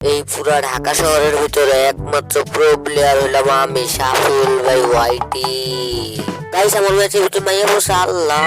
এই পুরা ঢাকা শহরের ভিতরে একমাত্র প্রো প্লেয়ার হইলাম আমি সাফুল ভাই ওয়াইটি গাইস আমার ম্যাচের ভিতরে মাইয়া বসে, আল্লাহ!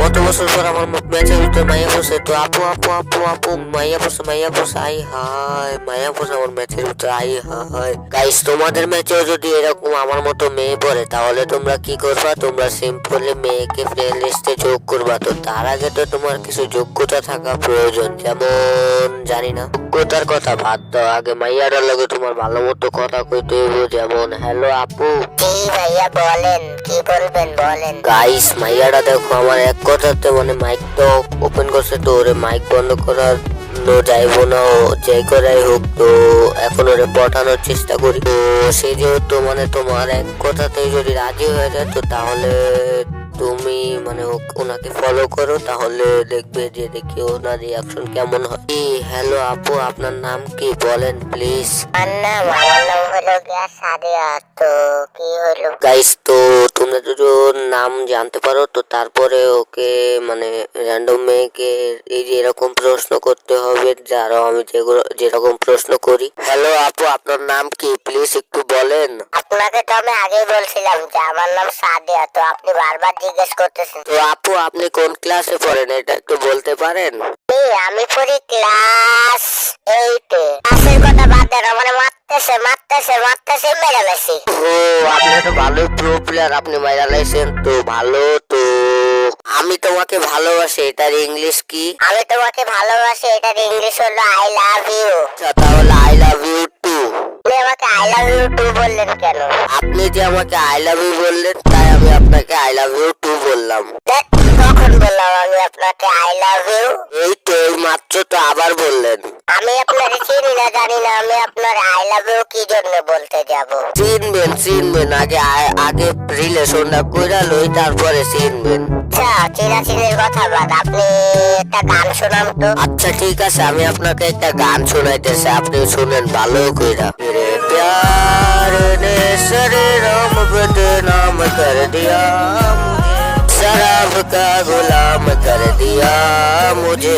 কত বছর পর আমার ম্যাচের ভিতরে মাইয়া বসে, তো আপু আপু আপু আপু, মাইয়া বসে মাইয়া বসে, আই হাই মাইয়া বসে আমার ম্যাচের ভিতরে, আই হাই গাইস তোমাদের ম্যাচেও যদি এরকম আমার মতো মেয়ে পড়ে, তাহলে তোমরা কি করবা? তোমরা সিম্পলি মেয়েকে ফ্রেন্ড লিস্টে যোগ করবা, তো তার আগে তো তোমার কিছু যোগ্যতা থাকা প্রয়োজন যেমন জানি না। যোগ্যতার কথা বাদ দাও। আগে মাইয়াটার লগে তোমার ভালো মতো কথা কইতে হইব যেমন হ্যালো আপু। জি ভাইয়া বলেন? কি বলবেন বলেন? গাইস মাইয়াটা দেখো আমার এক কথাতে মানে মাইক তো ওপেন করছে তো ওরে মাইক বন্ধ করার নো যাইবো না ও যে করাই হোক তো এখন ওরে পাঠানোর চেষ্টা করি। তো সে যেহেতু মানে তোমার এক কথাতেই যদি রাজি হয়ে যায় তো তাহলে তুমি মানে ওনাকে ফলো করো তাহলে দেখবে যে দেখি ওনার রিয়াকশন কেমন হয়। হ্যালো আপু আপনার নাম কি? বলেন প্লিজ আমার নাম আমার নাম হলো গিয়া সাদিয়া তো কি হলো? গাইস তো তোমরা যদি ওর নাম জানতে পারো তো তারপরে ওকে মানে র্যান্ডম মেয়েকে এই যে এরকম প্রশ্ন করতে হবে যারা আমি যেগুলো যেরকম প্রশ্ন করি। হ্যালো আপু আপনার নাম কি? প্লিজ একটু বলেন। আপনাকে তো আমি আগেই বলছিলাম যে আমার নাম সাদিয়া তো আপনি বারবার জিজ্ঞেস করতেছেন। তো আপু আপনি কোন ক্লাসে পড়েন? এটা একটু বলতে পারেন? আমি পড়ি ক্লাস এইটে ক্লাসের কথা বাদ দেন আমার মারতেছে মারতেছে মারতেছে মেরে মেসি ও আপনি তো ভালো প্রো প্লেয়ার আপনি মাইরা লাইছেন তো ভালো তো। আমি তোমাকে ভালোবাসি এটার ইংলিশ কি? আমি তোমাকে ভালোবাসি এটার ইংলিশ হলো আই লাভ ইউ তাহলে আই লাভ ইউ টু আপনি আমাকে আই লাভ ইউ টু বললেন কেন? আপনি যে আমাকে আই লাভ ইউ বললেন তাই আমি আপনাকে আই লাভ ইউ টু বললাম। কখন বললাম আমি আপনাকে আই লাভ ইউ এই তো এই মাত্র তো আবার বললেন আমি আপনার চিনি না জানি না আমি আপনার আই লাভ ইউ কি জন্য বলতে যাব চিনবেন চিনবেন আগে আ- আগে রিলেশনটা কইরা লই তারপরে চিনবেন আচ্ছা চিনাচিনির কথা বাদ আপনি একটা গান শোনান তো আচ্ছা ঠিক আছে আমি আপনাকে একটা গান শোনাইতেছি আপনি শুনেন ভালো কইরা मेरे प्यार ने सरे राम बदनाम कर दिया मुझे शराब का गुलाम कर दिया मुझे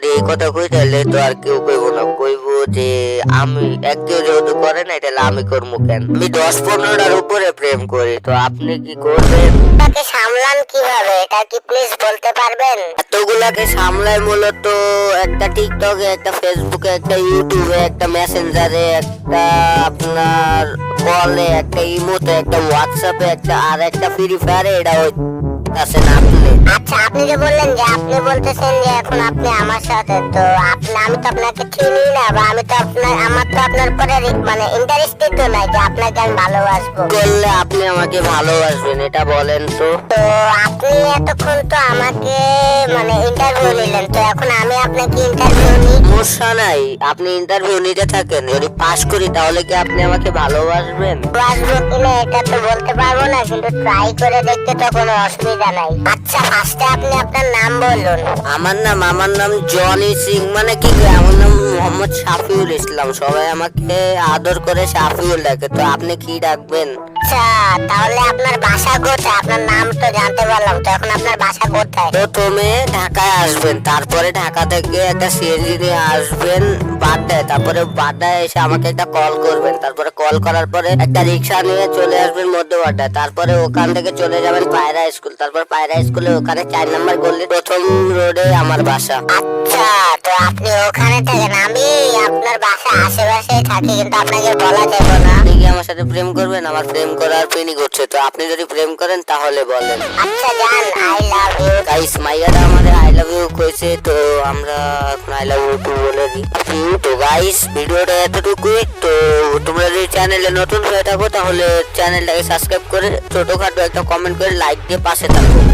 এই কথা কই তাহলে তো আর কেউ কইব না। কইব যে আমি এক কেউ যেহেতু করে না তাহলে আমি করব কেন? আমি দশ পনেরোটার উপরে প্রেম করি তো আপনি কি করবেন? তাকে সামলান কীভাবে? এটা কি প্লিজ বলতে পারবেন? এতগুলাকে সামলায় মূলত একটা টিকটকে একটা ফেসবুকে একটা ইউটিউবে একটা মেসেঞ্জারে একটা আপনার কলে একটা ইমোতে একটা হোয়াটসঅ্যাপে একটা আর একটা ফ্রি ফায়ারে এটা আছেন আপনি? আচ্ছা আপনি যে বললেন যে আপনি বলতেছেন যে এখন আপনি আমার সাথে তো আপনি আমি তো আপনাকে চিনি না বা আমি তো আপনার আমার তো আপনার পরে মানে ইন্টারেস্টেড তো নাই যে আপনাকে আমি ভালোবাসবো। করলে আপনি আমাকে ভালোবাসবেন এটা বলেন তো। তো আপনি এতক্ষণ তো আমাকে মানে ইন্টারভিউ নিলেন তো এখন আমি আপনাকে ইন্টারভিউ নিই। সমস্যা নাই আপনি ইন্টারভিউ নিতে থাকেন যদি পাশ করি তাহলে কি আপনি আমাকে ভালোবাসবেন? আসব কিনা এটা তো বলতে পারব না কিন্তু ট্রাই করে দেখতে তো কোনো অসুবিধা নাই আচ্ছা ফার্স্টে আপনি আপনার নাম বলুন। আমার নাম আমার নাম জনি সিং মানে কি আমার নাম মোহাম্মদ শাফিউল ইসলাম। সবাই আমাকে আদর করে শাফিউল ডাকে তো আপনি কি ডাকবেন? আচ্ছা তাহলে আপনার বাসা কোথায়? আপনার নাম তো জানতে পারলাম তো এখন আপনার বাসা কোথায়? প্রথমে ঢাকায় আসবেন তারপরে ঢাকা থেকে একটা সিএনজি নিয়ে আসবেন বাড্ডায়। তারপরে বাড্ডায় এসে আমাকে একটা কল করবেন তারপরে কল করার পরে একটা রিক্সা নিয়ে চলে আসবেন মধ্য বাড্ডায়। তারপরে ওখান থেকে চলে যাবেন পায়রা স্কুল তারপর পায়রা স্কুলে ওখানে চার নম্বর গলি, প্রথম রোডে আমার বাসা। আচ্ছা তো আপনি ওখানে থাকেন আমি আপনার বাসা আশেপাশে থাকি কিন্তু আপনাকে বলা যাবে না। আপনি কি আমার সাথে প্রেম করবেন? আমার প্রেম করার ফিনি করছে তো আপনি যদি প্রেম করেন তাহলে বলেন। আচ্ছা যান আই লাভ ইউ গাইস মাইয়াটা আমাদের আই লাভ ইউ কইছে তো আমরা এখন আই লাভ ইউ টু বলে দিই। তো গাইস ভিডিওটা এতটুকুই তো তোমরা যদি চ্যানেলে নতুন হয়ে থাকো তাহলে চ্যানেলটাকে সাবস্ক্রাইব করে ছোটখাটো একটা কমেন্ট করে লাইক দিয়ে পাশে থাকো।